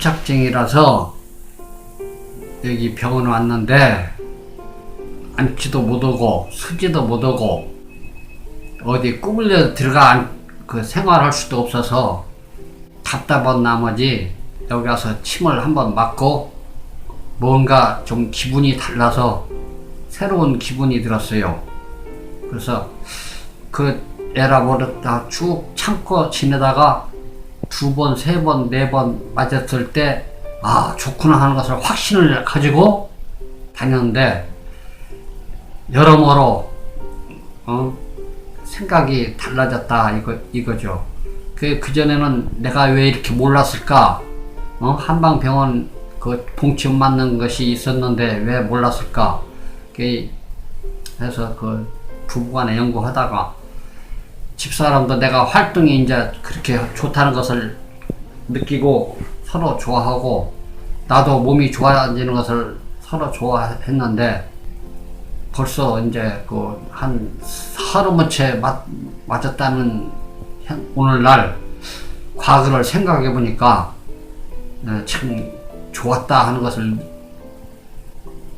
협착증이라서 여기 병원 왔는데 앉지도 못하고 서지도 못하고 어디 꾸물려 들어가 안- 그 생활할 수도 없어서 답답한 나머지 여기 와서 침을 한번 맞고 뭔가 좀 기분이 달라서 새로운 기분이 들었어요. 그래서 그 에라 모르다 쭉 참고 지내다가 두 번, 세 번, 네 번 맞았을 때, 아, 좋구나 하는 것을 확신을 가지고 다녔는데, 여러모로, 어, 생각이 달라졌다, 이거, 이거죠. 그, 그전에는 내가 왜 이렇게 몰랐을까? 어, 한방병원 그 봉침 맞는 것이 있었는데 왜 몰랐을까? 그, 해서 그 부부간에 연구하다가 집사람도 내가 활동이 이제 그렇게 좋다는 것을 느끼고 서로 좋아하고 나도 몸이 좋아지는 것을 서로 좋아했는데 벌써 이제 그 한 하루무채 맞, 맞았다는 현- 오늘날 과거를 생각해 보니까 어, 참 좋았다 하는 것을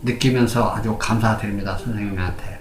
느끼면서 아주 감사드립니다 선생님한테.